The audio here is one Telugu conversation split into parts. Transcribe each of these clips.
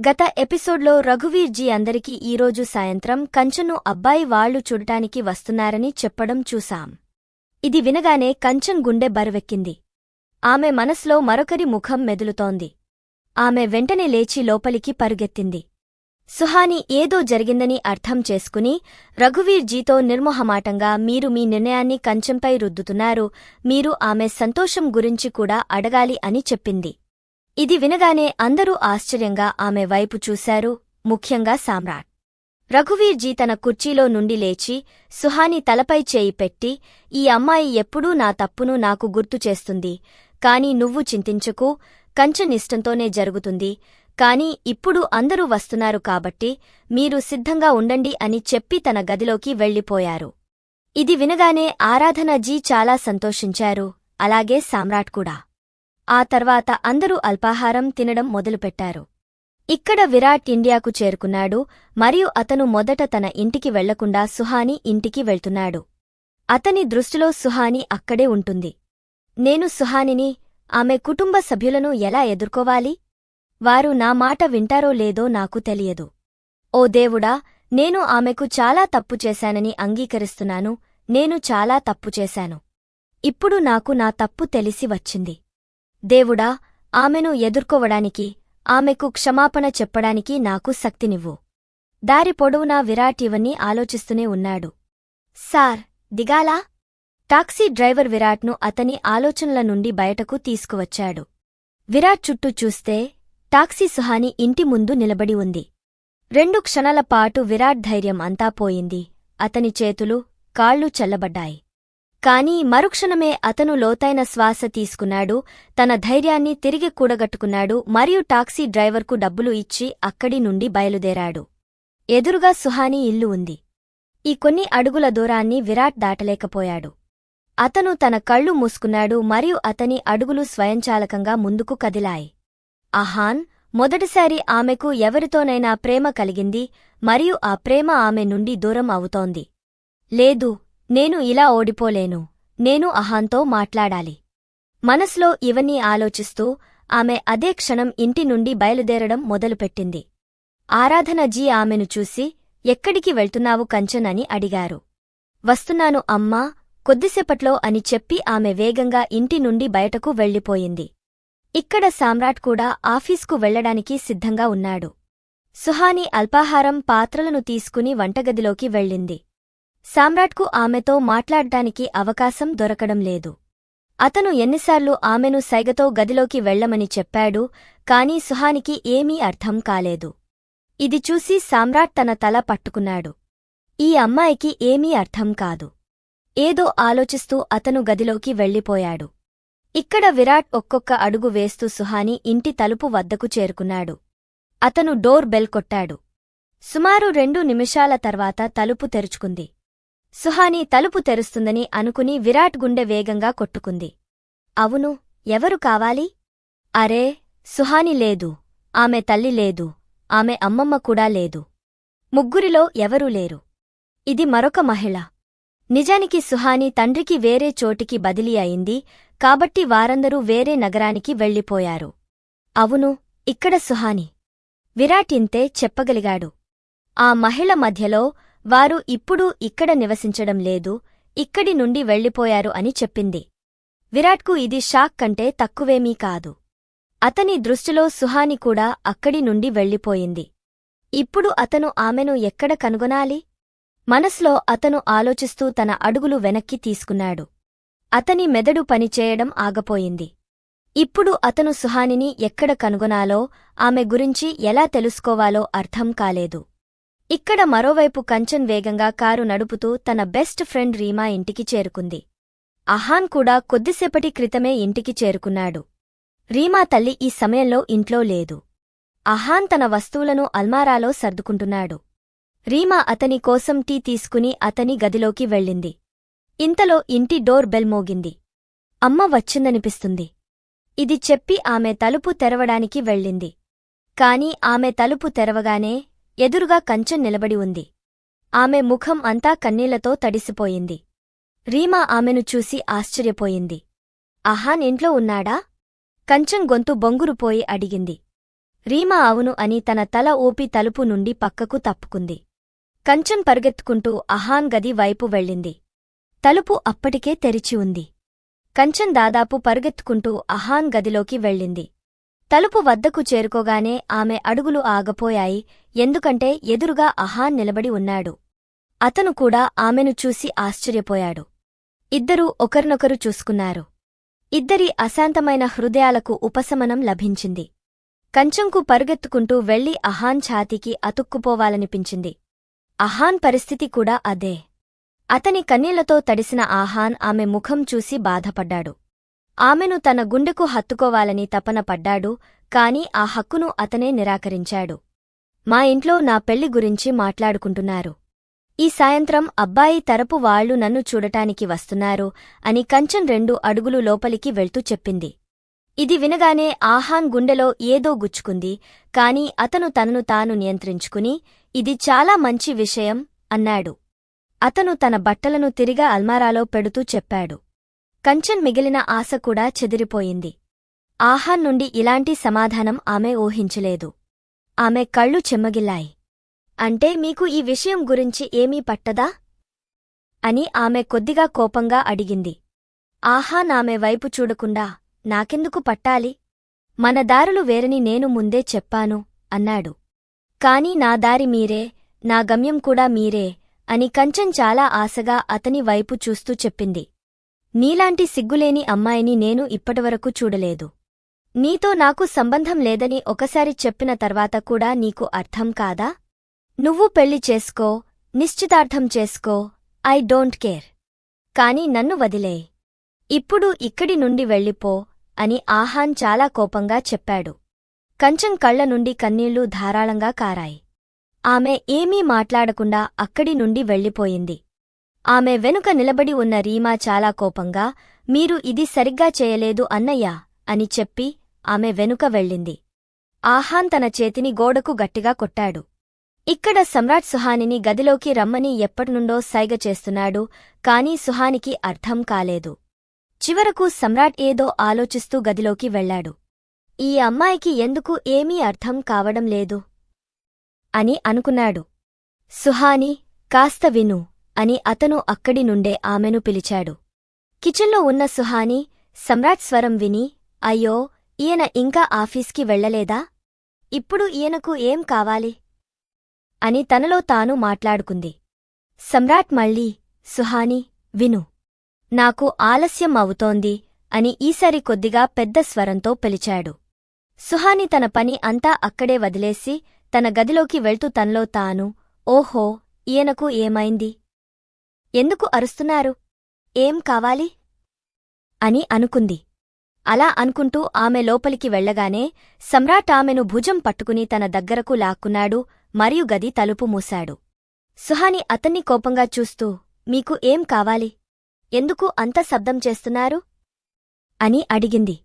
గత ఎపిసోడ్లో రఘువీర్జీ అందరికీ ఈరోజు సాయంత్రం కంచను అబ్బాయి వాళ్ళు చూడటానికి వస్తున్నారని చెప్పడం చూశాం. ఇది వినగానే కంచన్ గుండె బరువెక్కింది. ఆమె మనసులో మరొకరి ముఖం మెదులుతోంది. ఆమె వెంటనే లేచి లోపలికి పరుగెత్తింది. సుహాని ఏదో జరిగిందని అర్థం చేసుకుని రఘువీర్జీతో నిర్మొహమాటంగా మీరు మీ నిర్ణయాన్ని కంచంపై రుద్దుతున్నారు మీరు ఆమె సంతోషం గురించి కూడా అడగాలి అని చెప్పింది. ఇది వినగానే అందరూ ఆశ్చర్యంగా ఆమె వైపు చూశారు ముఖ్యంగా సామ్రాట్. రఘువీర్జీ తన కుర్చీలో నుండి లేచి సుహాని తలపై చేయి పెట్టి ఈ అమ్మాయి ఎప్పుడూ నా తప్పును నాకు గుర్తు చేస్తుంది కాని నువ్వు చింతించకు కంచనిష్టంతోనే జరుగుతుంది కాని ఇప్పుడు అందరూ వస్తున్నారు కాబట్టి మీరు సిద్ధంగా ఉండండి అని చెప్పి తన గదిలోకి వెళ్ళిపోయారు. ఇది వినగానే ఆరాధనజీ చాలా సంతోషించారు అలాగే సామ్రాట్ కూడా. ఆ తర్వాత అందరూ అల్పాహారం తినడం మొదలుపెట్టారు. ఇక్కడ విరాట్ ఇండియాకు చేరుకున్నాడు మరియు అతను మొదట తన ఇంటికి వెళ్ళకుండా సుహాని ఇంటికి వెళ్తున్నాడు. అతని దృష్టిలో సుహాని అక్కడే ఉంటుంది. నేను సుహానిని ఆమె కుటుంబ సభ్యులను ఎలా ఎదుర్కోవాలి? వారు నా మాట వింటారో లేదో నాకు తెలియదు. ఓ దేవుడా నేను ఆమెకు చాలా తప్పు చేశానని అంగీకరిస్తున్నాను నేను చాలా తప్పు చేశాను. ఇప్పుడు నాకు నా తప్పు తెలిసి వచ్చింది. దేవుడా ఆమెను ఎదుర్కోవడానికి ఆమెకు క్షమాపణ చెప్పడానికి నాకు శక్తినివ్వు. దారి పొడవునా విరాట్ ఇవన్నీ ఆలోచిస్తూనే ఉన్నాడు. సార్ దిగాలా? టాక్సీ డ్రైవర్ విరాట్ను అతని ఆలోచనల నుండి బయటకు తీసుకువచ్చాడు. విరాట్ చుట్టూ చూస్తే టాక్సీ సుహాని ఇంటి ముందు నిలబడి ఉంది. రెండు క్షణాల పాటు విరాట్ ధైర్యం అంతా పోయింది. అతని చేతులు కాళ్ళు చల్లబడ్డాయి. కాని మరుక్షణమే అతను లోతైన శ్వాస తీసుకున్నాడు తన ధైర్యాన్ని తిరిగి కూడగట్టుకున్నాడు మరియు టాక్సీ డ్రైవర్కు డబ్బులు ఇచ్చి అక్కడి నుండి బయలుదేరాడు. ఎదురుగా సుహాని ఇల్లు ఉంది. ఈ కొన్ని అడుగుల దూరాన్ని విరాట్ దాటలేకపోయాడు. అతను తన కళ్ళు మూసుకున్నాడు మరియు అతని అడుగులు స్వయంచాలకంగా ముందుకు కదిలాయి. అహాన్ మొదటిసారి ఆమెకు ఎవరితోనైనా ప్రేమ కలిగింది మరియు ఆ ప్రేమ ఆమె నుండి దూరం అవుతోంది. లేదు నేను ఇలా ఓడిపోలేను. నేను అహాన్తో మాట్లాడాలి. మనసులో ఇవన్నీ ఆలోచిస్తూ ఆమె అదే క్షణం ఇంటి నుండి బయలుదేరడం మొదలుపెట్టింది. ఆరాధనజీ ఆమెను చూసి ఎక్కడికి వెళ్తున్నావు కంచన్ అని అడిగారు. వస్తున్నాను అమ్మా కొద్దిసేపట్లో అని చెప్పి ఆమె వేగంగా ఇంటి నుండి బయటకు వెళ్ళిపోయింది. ఇక్కడ సామ్రాట్ కూడా ఆఫీస్కు వెళ్ళడానికి సిద్ధంగా ఉన్నాడు. సుహాని అల్పాహారం పాత్రలను తీసుకుని వంటగదిలోకి వెళ్ళింది. సామ్రాట్కు ఆమెతో మాట్లాడ్డానికి అవకాశం దొరకడం లేదు. అతను ఎన్నిసార్లు ఆమెను సైగతో గదిలోకి వెళ్ళమని చెప్పాడు కాని సుహానికి ఏమీ అర్థం కాలేదు. ఇది చూసి సామ్రాట్ తన తల పట్టుకున్నాడు. ఈ అమ్మాయికి ఏమీ అర్థం కాదు. ఏదో ఆలోచిస్తూ అతను గదిలోకి వెళ్ళిపోయాడు. ఇక్కడ విరాట్ ఒక్కొక్క అడుగు వేస్తూ సుహాని ఇంటి తలుపు వద్దకు చేరుకున్నాడు. అతను డోర్ బెల్ కొట్టాడు. సుమారు రెండు నిమిషాల తర్వాత తలుపు తెరుచుకుంది. సుహాని తలుపు తెరుస్తుందని అనుకుని విరాట్ గుండె వేగంగా కొట్టుకుంది. అవును ఎవరు కావాలి? అరే సుహాని లేదు. ఆమె తల్లి లేదు. ఆమె అమ్మమ్మ కూడా లేదు. ముగ్గురిలో ఎవరూ లేరు. ఇది మరొక మహిళ. నిజానికి సుహాని తండ్రికి వేరే చోటికి బదిలీ అయింది కాబట్టి వారందరూ వేరే నగరానికి వెళ్ళిపోయారు. అవును ఇక్కడ సుహాని. విరాట్ ఇంతే చెప్పగలిగాడు. ఆ మహిళ మధ్యలో వారు ఇప్పుడు ఇక్కడ నివసించడం లేదు ఇక్కడి నుండి వెళ్ళిపోయారు అని చెప్పింది. విరాట్కు ఇది షాక్ కంటే తక్కువేమీ కాదు. అతని దృష్టిలో సుహాని కూడా అక్కడి నుండి వెళ్ళిపోయింది. ఇప్పుడు అతను ఆమెను ఎక్కడ కనుగొనాలి? మనస్లో అతను ఆలోచిస్తూ తన అడుగులు వెనక్కి తీసుకున్నాడు. అతని మెదడు పనిచేయడం ఆగపోయింది. ఇప్పుడు అతను సుహానిని ఎక్కడ కనుగొనాలో ఆమె గురించి ఎలా తెలుసుకోవాలో అర్థం కాలేదు. ఇక్కడ మరోవైపు కంచన్ వేగంగా కారు నడుపుతూ తన బెస్ట్ ఫ్రెండ్ రీమా ఇంటికి చేరుకుంది. అహాన్ కూడా కొద్దిసేపటి క్రితమే ఇంటికి చేరుకున్నాడు. రీమా తల్లి ఈ సమయంలో ఇంట్లో లేదు. అహాన్ తన వస్తువులను అల్మారాలో సర్దుకుంటున్నాడు. రీమా అతని కోసం టీ తీసుకుని అతని గదిలోకి వెళ్ళింది. ఇంతలో ఇంటి డోర్ బెల్ మోగింది. అమ్మ వచ్చిందనిపిస్తుంది. ఇది చెప్పి ఆమె తలుపు తెరవడానికి వెళ్ళింది. కాని ఆమె తలుపు తెరవగానే ఎదురుగా కంచం నిలబడి ఉంది. ఆమె ముఖం అంతా కన్నీళ్ళతో తడిసిపోయింది. రీమా ఆమెను చూసి ఆశ్చర్యపోయింది. అహాన్ ఇంట్లో ఉన్నాడా? కంచం గొంతు బొంగురుపోయి అడిగింది. రీమా అవును అని తన తల ఊపి తలుపు నుండి పక్కకు తప్పుకుంది. కంచెం పరుగెత్తుకుంటూ అహాన్ గది వైపు వెళ్ళింది. తలుపు అప్పటికే తెరిచి ఉంది. కంచెం దాదాపు పరుగెత్తుకుంటూ అహాన్ గదిలోకి వెళ్ళింది. తలుపు వద్దకు చేరుకోగానే ఆమె అడుగులు ఆగపోయాయి ఎందుకంటే ఎదురుగా అహాన్ నిలబడి ఉన్నాడు. అతను కూడా ఆమెను చూసి ఆశ్చర్యపోయాడు. ఇద్దరూ ఒకరినొకరు చూసుకున్నారు. ఇద్దరి అశాంతమైన హృదయాలకు ఉపశమనం లభించింది. కంచంకు పరుగెత్తుకుంటూ వెళ్ళి అహాన్ ఛాతీకి అతుక్కుపోవాలనిపించింది. అహాన్ పరిస్థితి కూడా అదే. అతని కన్నీళ్ళతో తడిసిన ఆహాన్ ఆమె ముఖం చూసి బాధపడ్డాడు. ఆమెను తన గుండెకు హత్తుకోవాలని తపన పడ్డాడు కాని ఆ హక్కును అతనే నిరాకరించాడు. మా ఇంట్లో నా పెళ్ళి గురించి మాట్లాడుకుంటున్నారు. ఈ సాయంత్రం అబ్బాయి తరపు వాళ్ళు నన్ను చూడటానికి వస్తున్నారు అని కంచన్ రెండు అడుగులు లోపలికి వెళ్తూ చెప్పింది. ఇది వినగానే ఆహాన్ గుండెలో ఏదో గుచ్చుకుంది కాని అతను తనను తాను నియంత్రించుకుని ఇది చాలా మంచి విషయం అన్నాడు. అతను తన బట్టలను తిరిగా అల్మారాలో పెడుతూ చెప్పాడు. కంచన్ మిగిలిన ఆశ కూడా చెదిరిపోయింది. ఆహాన్ నుండి ఇలాంటి సమాధానం ఆమె ఊహించలేదు. ఆమె కళ్ళు చెమ్మగిల్లాయి. అంటే మీకు ఈ విషయం గురించి ఏమీ పట్టదా? అని ఆమె కొద్దిగా కోపంగా అడిగింది. ఆహాన్ ఆమె వైపు చూడకుండా నాకెందుకు పట్టాలి? మన దారులు వేరని నేను ముందే చెప్పాను అన్నాడు. కాని నా దారి మీరే నా గమ్యం కూడా మీరే అని కంచన్ చాలా ఆశగా అతని వైపు చూస్తూ చెప్పింది. నీలాంటి సిగ్గులేని అమ్మాయిని నేను ఇప్పటివరకు చూడలేదు. నీతో నాకు సంబంధం లేదని ఒకసారి చెప్పిన తర్వాత కూడా నీకు అర్థం కాదా? నువ్వు పెళ్ళి చేసుకో నిశ్చితార్థం చేసుకో ఐ డోంట్ కేర్. కాని నన్ను వదిలే ఇప్పుడు ఇక్కడి నుండి వెళ్ళిపో అని ఆహాన్ చాలా కోపంగా చెప్పాడు. కంచం కళ్ళ నుండి కన్నీళ్ళు ధారాళంగా కారాయి. ఆమె ఏమీ మాట్లాడకుండా అక్కడి నుండి వెళ్ళిపోయింది. ఆమె వెనుక నిలబడి ఉన్న రీమా చాలా కోపంగా మీరు ఇది సరిగ్గా చేయలేదు అన్నయ్యా అని చెప్పి ఆమె వెనుక వెళ్ళింది. ఆహాన్ తన చేతిని గోడకు గట్టిగా కొట్టాడు. ఇక్కడ సమ్రాట్ సుహానిని గదిలోకి రమ్మని ఎప్పటినుండో సైగ చేస్తున్నాడు కాని సుహానికి అర్థం కాలేదు. చివరకు సమ్రాట్ ఏదో ఆలోచిస్తూ గదిలోకి వెళ్ళాడు ఈ అమ్మాయికి ఎందుకు ఏమీ అర్థం కావడం లేదు? అని అనుకున్నాడు. సుహాని కాస్త విను. అని అతను అక్కడి నుండే ఆమెను పిలిచాడు. కిచెన్లో ఉన్న సుహాని సమ్రాట్ స్వరం విని అయ్యో ఈయన ఇంకా ఆఫీస్కి వెళ్ళలేదా ఇప్పుడు ఈయనకు ఏం కావాలి? అని తనలో తాను మాట్లాడుకుంది. సమ్రాట్ మళ్ళీ సుహాని విను. నాకు ఆలస్యం అవుతోంది అని ఈసారి కొద్దిగా పెద్ద స్వరంతో పిలిచాడు. సుహాని తన పని అంతా అక్కడే వదిలేసి తన గదిలోకి వెళ్తూ తనలో తాను ఓహో ఈయనకు ఏమైంది? ఎందుకు అరుస్తున్నారు? ఏం కావాలి? అని అనుకుంది. అలా అనుకుంటూ ఆమె లోపలికి వెళ్ళగానే సమ్రాట్ ఆమెను భుజం పట్టుకుని తన దగ్గరకు లాక్కున్నాడు మరియు గది తలుపు మూశాడు. సుహాని అతన్ని కోపంగా చూస్తూ మీకు ఏం కావాలి? ఎందుకు అంత శబ్దం చేస్తున్నారు? అని అడిగింది.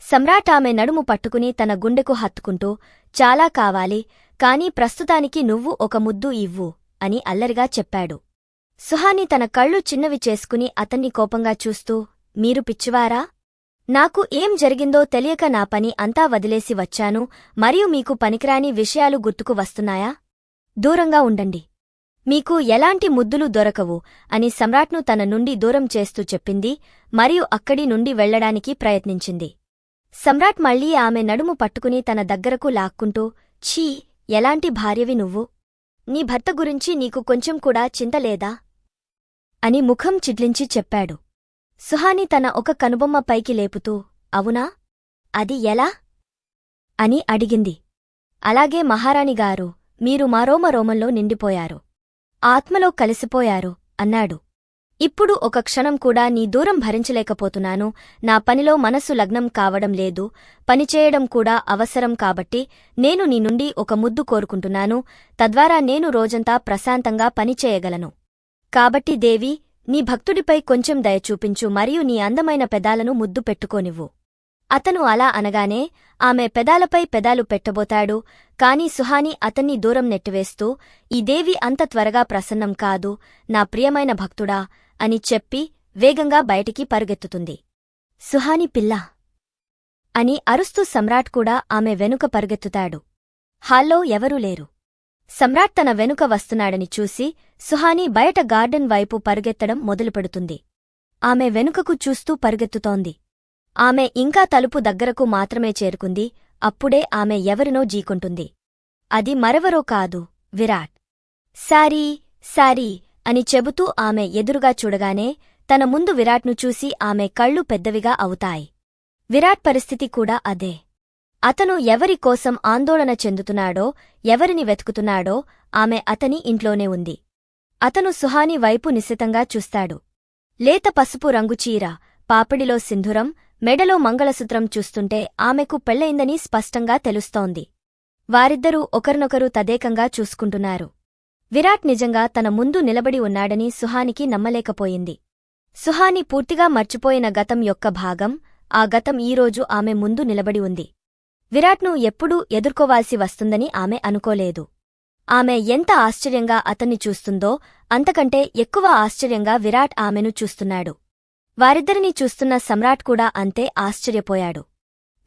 సమ్రాట్ ఆమె నడుము పట్టుకుని తన గుండెకు హత్తుకుంటూ చాలా కావాలి కాని ప్రస్తుతానికి నువ్వు ఒక ముద్దు ఇవ్వు అని అల్లరిగా చెప్పాడు. సుహాని తన కళ్ళు చిన్నవి చేసుకుని అతన్ని కోపంగా చూస్తూ మీరు పిచ్చివారా? నాకు ఏం జరిగిందో తెలియక నా పని అంతా వదిలేసి వచ్చాను మరియు మీకు పనికిరాని విషయాలు గుర్తుకు వస్తున్నాయా? దూరంగా ఉండండి. మీకు ఎలాంటి ముద్దులు దొరకవు అని సమ్రాట్ను తన నుండి దూరం చేస్తూ చెప్పింది మరియు అక్కడి నుండి వెళ్ళడానికి ప్రయత్నించింది. సమ్రాట్ మళ్ళీ ఆమె నడుము పట్టుకుని తన దగ్గరకు లాక్కుంటూ ఛీ ఎలాంటి భార్యవి నువ్వు? నీ భర్త గురించి నీకు కొంచెం కూడా చింతలేదా అని ముఖం చిడ్లించి చెప్పాడు. సుహాని తన ఒక కనుబొమ్మ పైకి లేపుతూ అవునా? అది ఎలా అని అడిగింది. అలాగే మహారాణిగారు మీరు మారోమరోమంలో నిండిపోయారు. ఆత్మలో కలిసిపోయారు అన్నాడు. ఇప్పుడు ఒక క్షణం కూడా నీ దూరం భరించలేకపోతున్నాను. నా పనిలో మనస్సు లగ్నం కావడం లేదు. పనిచేయడం కూడా అవసరం కాబట్టి నేను నీ నుండి ఒక ముద్దు కోరుకుంటున్నాను. తద్వారా నేను రోజంతా ప్రశాంతంగా పనిచేయగలను కాబట్టి దేవి నీ భక్తుడిపై కొంచెం దయ చూపించు మరియు నీ అందమైన పెదాలను ముద్దు పెట్టుకోనివ్వు. అతను అలా అనగానే ఆమె పెదాలపై పెదాలు పెట్టబోతాడు కాని సుహాని అతన్ని దూరం నెట్టివేస్తూ ఈ దేవి అంత త్వరగా ప్రసన్నం కాదు నా ప్రియమైన భక్తుడా అని చెప్పి వేగంగా బయటికి పరుగెత్తుతుంది. సుహాని పిల్ల! అని అరుస్తూ సమ్రాట్ కూడా ఆమె వెనుక పరుగెత్తుతాడు. హాల్లో ఎవరూ లేరు. సమ్రాట్ తన వెనుక వస్తున్నాడని చూసి సుహాని బయట గార్డెన్ వైపు పరుగెత్తడం మొదలుపెడుతుంది. ఆమె వెనుకకు చూస్తూ పరుగెత్తుతోంది. ఆమె ఇంకా తలుపు దగ్గరకు మాత్రమే చేరుకుంది. అప్పుడే ఆమె ఎవరినో జీకుంటుంది. అది మరెవరో కాదు. విరాట్. సారీ సారీ అని చెబుతూ ఆమె ఎదురుగా చూడగానే తన ముందు విరాట్ను చూసి ఆమె కళ్ళు పెద్దవిగా అవుతాయి. విరాట్ పరిస్థితి కూడా అదే. అతను ఎవరి కోసం ఆందోళన చెందుతున్నాడో ఎవరిని వెతుకుతున్నాడో ఆమె అతని ఇంట్లోనే ఉంది. అతను సుహాని వైపు నిశితంగా చూస్తాడు. లేత పసుపు రంగు చీర పాపిడిలో సింధురం మెడలో మంగళసూత్రం చూస్తుంటే ఆమెకు పెళ్ళయిందని స్పష్టంగా తెలుస్తోంది. వారిద్దరూ ఒకరినొకరు తదేకంగా చూసుకుంటున్నారు. విరాట్ నిజంగా తన ముందు నిలబడి ఉన్నాడని సుహానికి నమ్మలేకపోయింది. సుహాని పూర్తిగా మర్చిపోయిన గతం యొక్క భాగం ఆ గతం ఈరోజు ఆమె ముందు నిలబడి ఉంది. విరాట్ను ఎప్పుడూ ఎదుర్కోవాల్సి వస్తుందని ఆమె అనుకోలేదు. ఆమె ఎంత ఆశ్చర్యంగా అతన్ని చూస్తుందో అంతకంటే ఎక్కువ ఆశ్చర్యంగా విరాట్ ఆమెను చూస్తున్నాడు. వారిద్దరినీ చూస్తున్న సమ్రాట్ కూడా అంతే ఆశ్చర్యపోయాడు.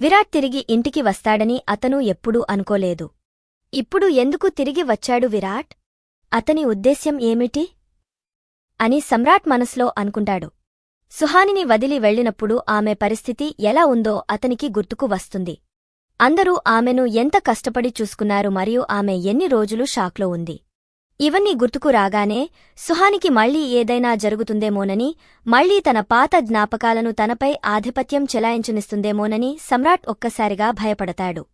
విరాట్ తిరిగి ఇంటికి వస్తాడని అతను ఎప్పుడూ అనుకోలేదు. ఇప్పుడు ఎందుకు తిరిగి వచ్చాడు విరాట్? అతని ఉద్దేశ్యం ఏమిటి? అని సమ్రాట్ మనసులో అనుకుంటాడు. సుహానిని వదిలి వెళ్ళినప్పుడు ఆమె పరిస్థితి ఎలా ఉందో అతనికి గుర్తుకు వస్తుంది. అందరూ ఆమెను ఎంత కష్టపడి చూసుకున్నారు మరియు ఆమె ఎన్ని రోజులు షాక్లో ఉంది. ఇవన్నీ గుర్తుకు రాగానే సుహానికి మళ్ళీ ఏదైనా జరుగుతుందేమోనని మళ్ళీ తన పాత జ్ఞాపకాలను తనపై ఆధిపత్యం చెలాయించనిస్తుందేమోనని సమ్రాట్ ఒక్కసారిగా భయపడతాడు.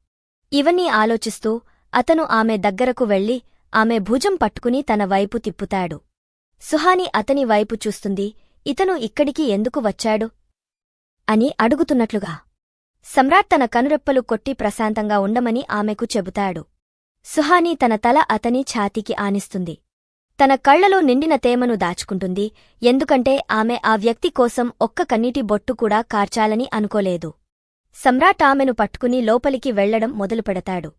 ఇవన్నీ ఆలోచిస్తూ అతను ఆమె దగ్గరకు వెళ్ళి ఆమె భుజం పట్టుకుని తన వైపు తిప్పుతాడు. సుహాని అతని వైపు చూస్తుంది ఇతను ఇక్కడికి ఎందుకు వచ్చాడు? అని అడుగుతున్నట్లుగా. సమ్రాట్ తన కనురెప్పలు కొట్టి ప్రశాంతంగా ఉండమని ఆమెకు చెబుతాడు. సుహాని తన తల అతని ఛాతీకి ఆనిస్తుంది. తన కళ్ళలో నిండిన తేమను దాచుకుంటుంది ఎందుకంటే ఆమె ఆ వ్యక్తి కోసం ఒక్క కన్నీటి బొట్టు కూడా కార్చాలని అనుకోలేదు. సమ్రాట్ ఆమెను పట్టుకుని లోపలికి వెళ్ళడం మొదలుపెడతాడు.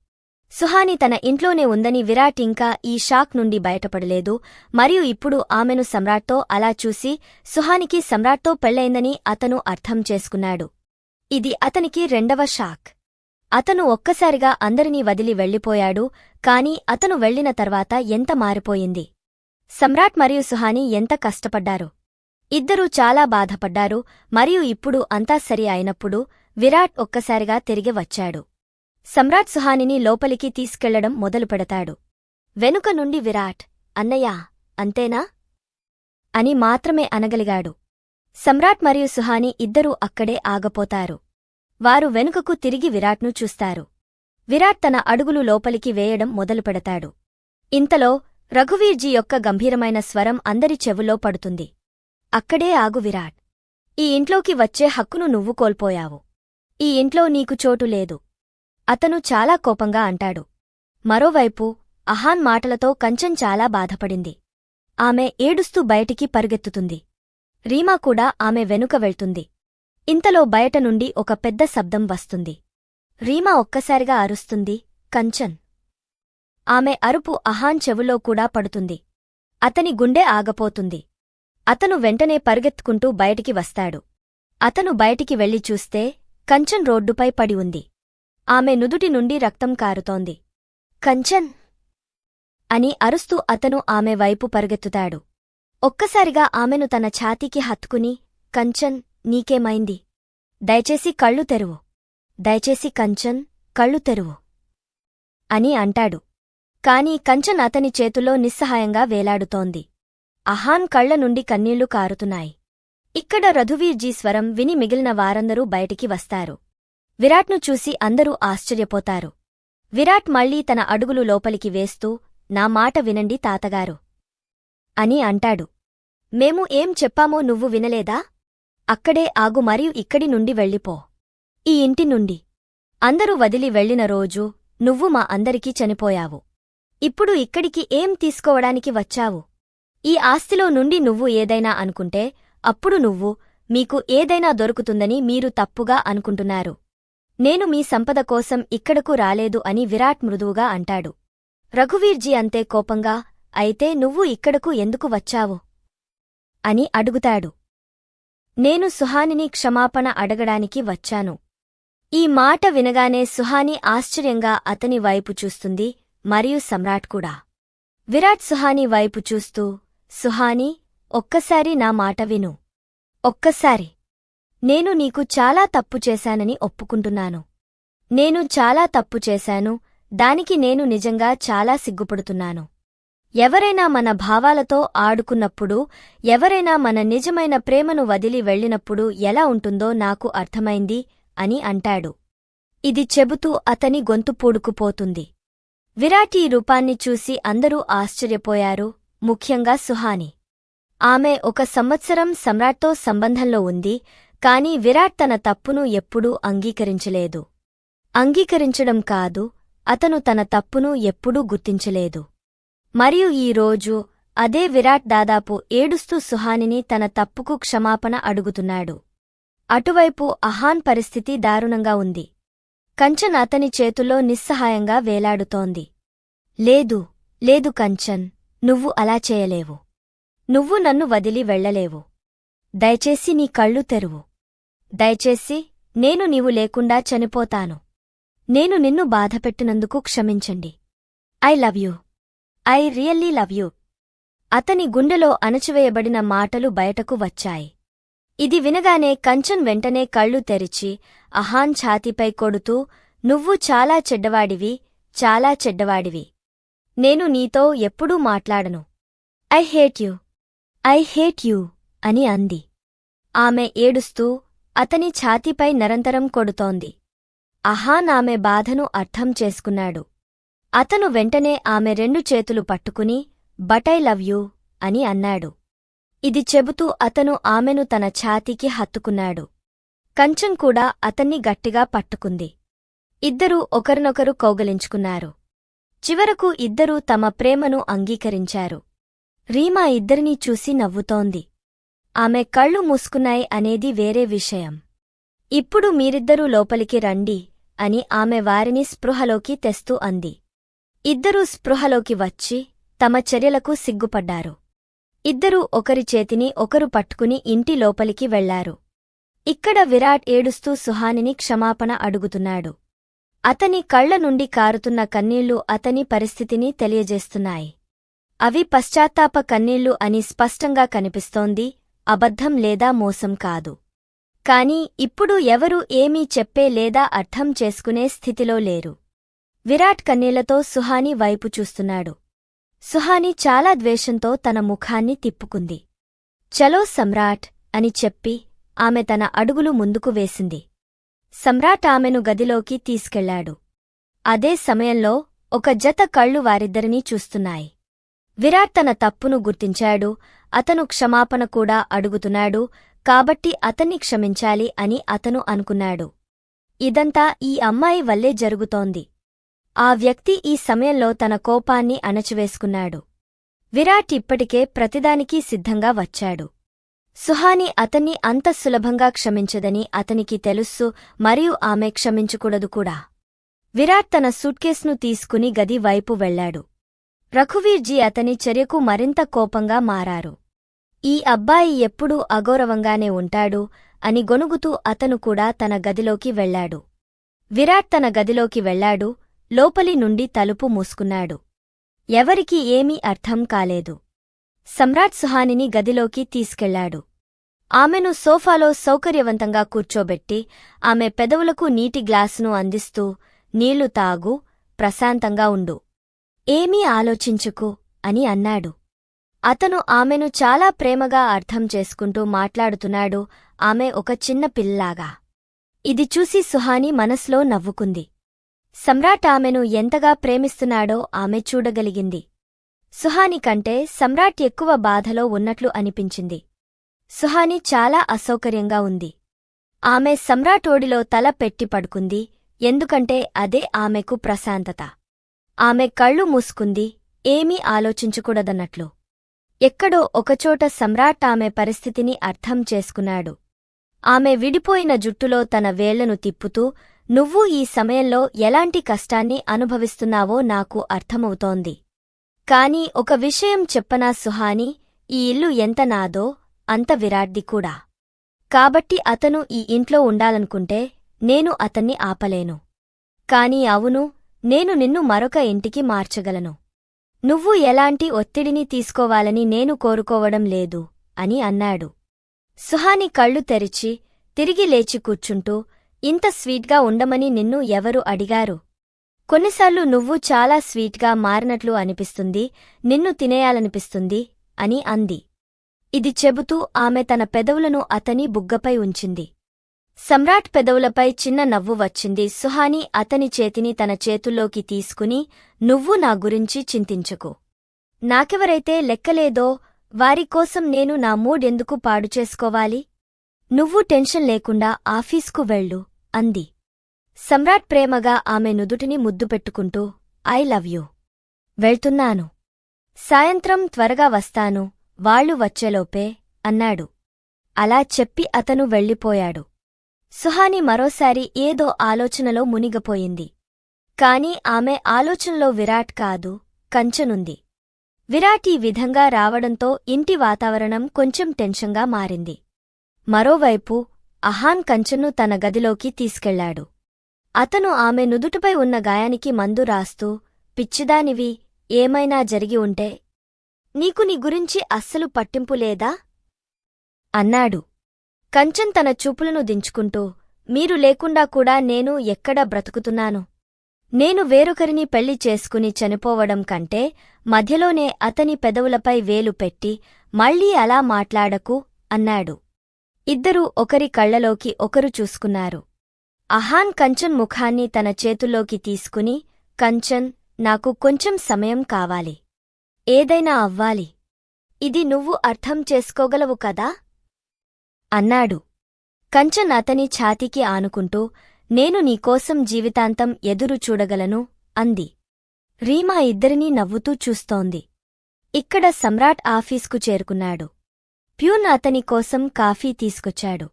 సుహాని తన ఇంట్లోనే ఉందని విరాట్ ఇంకా ఈ షాక్ నుండి బయటపడలేదు మరియు ఇప్పుడు ఆమెను సమ్రాట్తో అలా చూసి సుహానికి సమ్రాట్తో పెళ్ళైందని అతను అర్థం చేసుకున్నాడు. ఇది అతనికి రెండవ షాక్. అతను ఒక్కసారిగా అందరినీ వదిలి వెళ్ళిపోయాడు కాని అతను వెళ్ళిన తర్వాత ఎంత మారిపోయింది? సమ్రాట్ మరియు సుహాని ఎంత కష్టపడ్డారు? ఇద్దరూ చాలా బాధపడ్డారు మరియు ఇప్పుడు అంతా సరి అయినప్పుడు విరాట్ ఒక్కసారిగా తిరిగి వచ్చాడు. సమ్రాట్ సుహానిని లోపలికి తీసుకెళ్ళడం మొదలుపెడతాడు వెనుక నుండి విరాట్ అన్నయ్యా అంతేనా అని మాత్రమే అనగలిగాడు. సమ్రాట్ మరియు సుహాని ఇద్దరూ అక్కడే ఆగపోతారు. వారు వెనుకకు తిరిగి విరాట్ను చూస్తారు. విరాట్ తన అడుగులు లోపలికి వేయడం మొదలుపెడతాడు. ఇంతలో రఘువీర్జీ యొక్క గంభీరమైన స్వరం అందరి చెవులో పడుతుంది. అక్కడే ఆగు విరాట్. ఈ ఇంట్లోకి వచ్చే హక్కును నువ్వు కోల్పోయావు. ఈ ఇంట్లో నీకు చోటు లేదు. అతను చాలా కోపంగా అంటాడు. మరోవైపు అహాన్ మాటలతో కంచం చాలా బాధపడింది. ఆమె ఏడుస్తూ బయటికి పరుగెత్తుతుంది. రీమా కూడా ఆమె వెనుక వెళ్తుంది. ఇంతలో బయట నుండి ఒక పెద్ద శబ్దం వస్తుంది. రీమా ఒక్కసారిగా అరుస్తుంది కంచన్. ఆమె అరుపు అహాన్ చెవులో కూడా పడుతుంది. అతని గుండె ఆగపోతుంది. అతను వెంటనే పరుగెత్తుకుంటూ బయటికి వస్తాడు. అతను బయటికి వెళ్ళి చూస్తే కంచన్ రోడ్డుపై పడి ఉంది. ఆమె నుదుటి నుండి రక్తం కారుతోంది. కంచన్ అని అరుస్తూ అతను ఆమె వైపు పరుగెత్తుతాడు. ఒక్కసారిగా ఆమెను తన ఛాతీకి హత్తుకుని కంచన్ నీకేమైంది? దయచేసి కళ్ళు తెరువు. దయచేసి కంచన్ కళ్ళు తెరువు అని అంటాడు. కాని కంచన్ అతని చేతులో నిస్సహాయంగా వేలాడుతోంది. అహాన్ కళ్ళ నుండి కన్నీళ్ళు కారుతున్నాయి. ఇక్కడ రఘువీర్జీ స్వరం విని మిగిలిన వారందరూ బయటికి వస్తారు. విరాట్ను చూసి అందరూ ఆశ్చర్యపోతారు. విరాట్ మళ్ళీ తన అడుగులు లోపలికి వేస్తూ నా మాట వినండి తాతగారు. అని అంటాడు. మేము ఏం చెప్పామో నువ్వు వినలేదా? అక్కడే ఆగు మరియు ఇక్కడి నుండి వెళ్ళిపో. ఈ ఇంటి నుండి. అందరూ వదిలి వెళ్ళిన రోజు నువ్వు మా అందరికీ చనిపోయావు. ఇప్పుడు ఇక్కడికి ఏం తీసుకోవడానికి వచ్చావు? ఈ ఆస్తిలో నుండి నువ్వు ఏదైనా అనుకుంటే అప్పుడు నువ్వు మీకు ఏదైనా దొరుకుతుందని మీరు తప్పుగా అనుకుంటున్నారు. నేను మీ సంపద కోసం ఇక్కడకు రాలేదు అని విరాట్ మృదువుగా అంటాడు. రఘువీర్జీ అంతే కోపంగా అయితే నువ్వు ఇక్కడకు ఎందుకు వచ్చావు? అని అడుగుతాడు. నేను సుహానిని క్షమాపణ అడగడానికి వచ్చాను. ఈ మాట వినగానే సుహాని ఆశ్చర్యంగా అతని వైపు చూస్తుంది మరియు సమ్రాట్ కూడా. విరాట్ సుహాని వైపు చూస్తూ సుహాని ఒక్కసారి నా మాట విను. ఒక్కసారి. నేను నీకు చాలా తప్పు చేశానని ఒప్పుకుంటున్నాను. నేను చాలా తప్పు చేశాను దానికి నేను నిజంగా చాలా సిగ్గుపడుతున్నాను. ఎవరైనా మన భావాలతో ఆడుకున్నప్పుడు ఎవరైనా మన నిజమైన ప్రేమను వదిలి వెళ్ళినప్పుడు ఎలా ఉంటుందో నాకు అర్థమైంది అని అంటాడు. ఇది చెబుతూ అతని గొంతు పూడుకుపోతుంది. విరాట్ ఈ రూపాన్ని చూసి అందరూ ఆశ్చర్యపోయారు ముఖ్యంగా సుహాని. ఆమె ఒక సంవత్సరం సమ్రాట్తో సంబంధంలో ఉంది కాని విరాట్ తన తప్పును ఎప్పుడూ అంగీకరించలేదు. అంగీకరించడం కాదు అతను తన తప్పును ఎప్పుడూ గుర్తించలేదు. మరియు ఈ రోజు అదే విరాట్ దాదాపు ఏడుస్తూ సుహానిని తన తప్పుకు క్షమాపణ అడుగుతున్నాడు. అటువైపు అహాన్ పరిస్థితి దారుణంగా ఉంది. కంచన్ అతని చేతుల్లో నిస్సహాయంగా వేలాడుతోంది. లేదు లేదు కంచన్ నువ్వు అలా చేయలేవు. నువ్వు నన్ను వదిలి వెళ్ళలేవు. దయచేసి నీ కళ్ళు తెరువు. దయచేసి నేను నీవు లేకుండా చనిపోతాను. నేను నిన్ను బాధపెట్టినందుకు క్షమించండి. I love you. I really love you. అతని గుండెలో అణచివేయబడిన మాటలు బయటకు వచ్చాయి. ఇది వినగానే కంచన్ వెంటనే కళ్ళు తెరిచి అహాన్ ఛాతీపై కొడుతూ నువ్వు చాలా చెడ్డవాడివి చాలా చెడ్డవాడివి. నేను నీతో ఎప్పుడూ మాట్లాడను. I hate you. I hate you అని అంది. ఆమె ఏడుస్తూ అతని ఛాతీపై నిరంతరం కొడుతోంది. అహాన్ ఆమె బాధను అర్థం చేసుకున్నాడు. అతను వెంటనే ఆమె రెండు చేతులు పట్టుకుని బటై లవ్ యూ అని అన్నాడు. ఇది చెబుతూ అతను ఆమెను తన ఛాతీకి హత్తుకున్నాడు. కంచం కూడా అతన్ని గట్టిగా పట్టుకుంది. ఇద్దరూ ఒకరినొకరు కౌగలించుకున్నారు. చివరకు ఇద్దరూ తమ ప్రేమను అంగీకరించారు. రీమా ఇద్దరినీ చూసి నవ్వుతోంది. ఆమె కళ్ళు మూసుకున్నాయి అనేది వేరే విషయం. ఇప్పుడు మీరిద్దరూ లోపలికి రండి అని ఆమె వారిని స్పృహలోకి తెస్తూ అంది. ఇద్దరూ స్పృహలోకి వచ్చి తమ చర్యలకు సిగ్గుపడ్డారు. ఇద్దరూ ఒకరి చేతిని ఒకరు పట్టుకుని ఇంటి లోపలికి వెళ్ళారు. ఇక్కడ విరాట్ ఏడుస్తూ సుహానిని క్షమాపణ అడుగుతున్నాడు. అతని కళ్ళ నుండి కారుతున్న కన్నీళ్ళు అతని పరిస్థితిని తెలియజేస్తున్నాయి. అవి పశ్చాత్తాప కన్నీళ్ళు అని స్పష్టంగా కనిపిస్తోంది అబద్ధం లేదా మోసం కాదు. కాని ఇప్పుడు ఎవరూ ఏమీ చెప్పే లేదా అర్థం చేసుకునే స్థితిలో లేరు. విరాట్ కన్నీళ్ళతో సుహాని వైపు చూస్తున్నాడు. సుహాని చాలా ద్వేషంతో తన ముఖాన్ని తిప్పుకుంది. చలో సమ్రాట్ అని చెప్పి ఆమె తన అడుగులు ముందుకు వేసింది. సమ్రాట్ ఆమెను గదిలోకి తీసుకెళ్ళాడు. అదే సమయంలో ఒక జత కళ్ళు వారిద్దరినీ చూస్తున్నాయి. విరాట్ తన తప్పును గుర్తించాడు అతను క్షమాపణ కూడా అడుగుతున్నాడు కాబట్టి అతన్ని క్షమించాలి అని అతను అనుకున్నాడు. ఇదంతా ఈ అమ్మాయి వల్లే జరుగుతోంది. ఆ వ్యక్తి ఈ సమయంలో తన కోపాన్ని అణచివేసుకున్నాడు. విరాట్ ఇప్పటికే ప్రతిదానికీ సిద్ధంగా వచ్చాడు. సుహాని అతన్ని అంత సులభంగా క్షమించదని అతనికి తెలుస్సు మరియు ఆమె క్షమించకూడదు కూడా. విరాట్ తన సూట్కేస్ను తీసుకుని గది వైపు వెళ్ళాడు రఘువీర్జీ అతని చర్యకు మరింత కోపంగా మారారు. ఈ అబ్బాయి ఎప్పుడూ అగౌరవంగానే ఉంటాడు అని గొనుగుతూ అతను కూడా తన గదిలోకి వెళ్ళాడు విరాట్ తన గదిలోకి వెళ్ళాడు లోపలి నుండి తలుపు మూసుకున్నాడు. ఎవరికీ ఏమీ అర్థం కాలేదు. సమ్రాట్ సుహానిని గదిలోకి తీసుకెళ్ళాడు. ఆమెను సోఫాలో సౌకర్యవంతంగా కూర్చోబెట్టి ఆమె పెదవులకు నీటి గ్లాసును అందిస్తూ నీళ్ళు తాగు ప్రశాంతంగా ఉండు. ఏమీ ఆలోచించుకు అని అన్నాడు. అతను ఆమెను చాలా ప్రేమగా అర్థం చేసుకుంటూ మాట్లాడుతున్నాడు ఆమె ఒక చిన్న పిల్లలాగా ఇది చూసి సుహాని మనస్లో నవ్వుకుంది. సమ్రాట్ ఆమెను ఎంతగా ప్రేమిస్తున్నాడో ఆమె చూడగలిగింది. సుహాని కంటే సమ్రాట్ ఎక్కువ బాధలో ఉన్నట్లు అనిపించింది. సుహాని చాలా అసౌకర్యంగా ఉంది. ఆమె సమ్రాటోడిలో తల పెట్టి పడుకుంది ఎందుకంటే అదే ఆమెకు ప్రశాంతత. ఆమె కళ్ళు మూసుకుంది ఏమీ ఆలోచించకూడదన్నట్లు. ఎక్కడో ఒకచోట సమ్రాట్ ఆమె పరిస్థితిని అర్థం చేసుకున్నాడు. ఆమె విడిపోయిన జుట్టులో తన వేళ్ళను తిప్పుతూ నువ్వు ఈ సమయంలో ఎలాంటి కష్టాన్ని అనుభవిస్తున్నావో నాకు అర్థమవుతోంది. కాని ఒక విషయం చెప్పనా సుహాని ఈ ఇల్లు ఎంత నాదో అంత విరాడ్ది కూడా. కాబట్టి అతను ఈ ఇంట్లో ఉండాలనుకుంటే నేను అతన్ని ఆపలేను. కాని అవును నేను నిన్ను మరొక ఇంటికి మార్చగలను. నువ్వు ఎలాంటి ఒత్తిడిని తీసుకోవాలని నేను కోరుకోవడం లేదు అని అన్నాడు. సుహాని కళ్ళు తెరిచి తిరిగి లేచి కూర్చుంటూ ఇంత స్వీట్గా ఉండమని నిన్ను ఎవరు అడిగారు? కొన్నిసార్లు నువ్వు చాలా స్వీట్గా మారినట్లు అనిపిస్తుంది నిన్ను తినేయాలనిపిస్తుంది అని అంది. ఇది చెబుతూ ఆమె తన పెదవులను అతని బుగ్గపై ఉంచింది. సమ్రాట్ పెదవులపై చిన్న నవ్వు వచ్చింది. సుహాని అతని చేతిని తన చేతుల్లోకి తీసుకుని నువ్వు నా గురించి చింతించకు. నాకెవరైతే లెక్కలేదో వారికోసం నేను నా మూడెందుకు పాడు చేసుకోవాలి? నువ్వు టెన్షన్ లేకుండా ఆఫీస్కు వెళ్ళు. అంది. సమ్రాట్ ప్రేమగా ఆమె నుదుటిని ముద్దు పెట్టుకుంటూ ఐ లవ్ యూ. వెళ్తున్నాను. సాయంత్రం త్వరగా వస్తాను. వాళ్ళు వచ్చేలోపే అన్నాడు. అలా చెప్పి అతను వెళ్ళిపోయాడు. సుహాని మరోసారి ఏదో ఆలోచనలో మునిగపోయింది. కాని ఆమె ఆలోచనలో విరాట్ కాదు కంచనుంది. విరాట్ ఈ విధంగా రావడంతో ఇంటి వాతావరణం కొంచెం టెన్షన్గా మారింది. మరోవైపు అహాన్ కంచెను తన గదిలోకి తీసుకెళ్ళాడు. అతను ఆమె నుదుటిపై ఉన్న గాయానికి మందు రాస్తూ పిచ్చిదానివి ఏమైనా జరిగి ఉంటే నీకు నీ గురించి అస్సలు పట్టింపు లేదా అన్నాడు. కంచన్ తన చూపులను దించుకుంటూ మీరు లేకుండా కూడా నేను ఎక్కడ బ్రతుకుతున్నాను? నేను వేరొకరిని పెళ్ళి చేసుకుని చనిపోవడం కంటే మధ్యలోనే అతని పెదవులపై వేలు పెట్టి మళ్ళీ అలా మాట్లాడకు అన్నాడు. ఇద్దరూ ఒకరి కళ్ళలోకి ఒకరు చూసుకున్నారు. అహాన్ కంచన్ ముఖాన్ని తన చేతుల్లోకి తీసుకుని కంచన్ నాకు కొంచెం సమయం కావాలి. ఏదైనా అవ్వాలి. ఇది నువ్వు అర్థం చేసుకోగలవు కదా అన్నాడు. కంచన్ అతని ఛాతీకి ఆనుకుంటూ నేను నీకోసం జీవితాంతం ఎదురు చూడగలను అంది. రీమా ఇద్దరినీ నవ్వుతూ చూస్తోంది. ఇక్కడ సమ్రాట్ ఆఫీస్కు చేరుకున్నాడు. ప్యూన్ అతని కోసం కాఫీ తీసుకొచ్చాడు.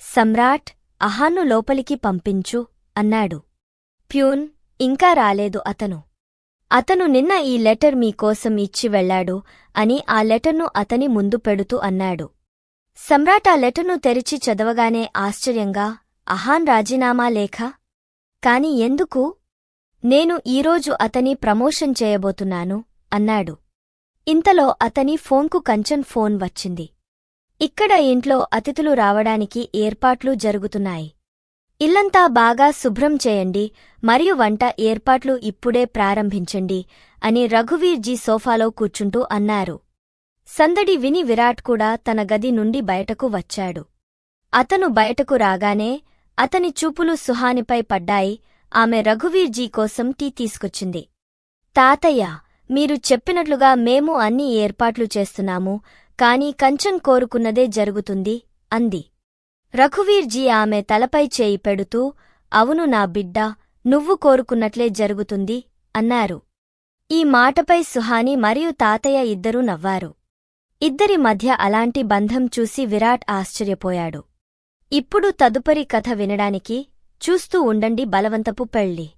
సమ్రాట్ అహాన్ను లోపలికి పంపించు అన్నాడు. ప్యూన్ ఇంకా రాలేదు అతను. అతను నిన్న ఈ లెటర్ మీకోసం ఇచ్చి వెళ్ళాడు అని ఆ లెటర్ను అతని ముందు పెడుతూ అన్నాడు. సమ్రాట్ ఆ లెటర్ను తెరిచి చదవగానే ఆశ్చర్యంగా అహాన్ రాజీనామా లేఖ? కాని ఎందుకు? నేను ఈరోజు అతని ప్రమోషన్ చేయబోతున్నాను అన్నాడు. ఇంతలో అతని ఫోన్కు కంచన్ ఫోన్ వచ్చింది. ఇక్కడ ఇంట్లో అతిథులు రావడానికి ఏర్పాట్లు జరుగుతున్నాయి. ఇల్లంతా బాగా శుభ్రం చేయండి మరియు వంట ఏర్పాట్లు ఇప్పుడే ప్రారంభించండి అని రఘువీర్జీ సోఫాలో కూర్చుంటూ అన్నారు. సందడి విని విరాట్ కూడా తన గది నుండి బయటకు వచ్చాడు. అతను బయటకు రాగానే అతని చూపులు సుహానిపై పడ్డాయి. ఆమె రఘువీర్జీ కోసం టీ తీసుకొచ్చింది. తాతయ్య మీరు చెప్పినట్లుగా మేము అన్ని ఏర్పాట్లు చేస్తున్నాము కాని కంచన్ కోరుకున్నదే జరుగుతుంది అంది. రఘువీర్జీ ఆమె తలపై చేయి పెడుతూ అవును నా బిడ్డ నువ్వు కోరుకున్నట్లే జరుగుతుంది అన్నారు. ఈ మాటపై సుహాని మరియు తాతయ్య ఇద్దరూ నవ్వారు. ఇద్దరి మధ్య అలాంటి బంధం చూసి విరాట్ ఆశ్చర్యపోయాడు. ఇప్పుడు తదుపరి కథ వినడానికి చూస్తూ ఉండండి బలవంతపు పెళ్ళి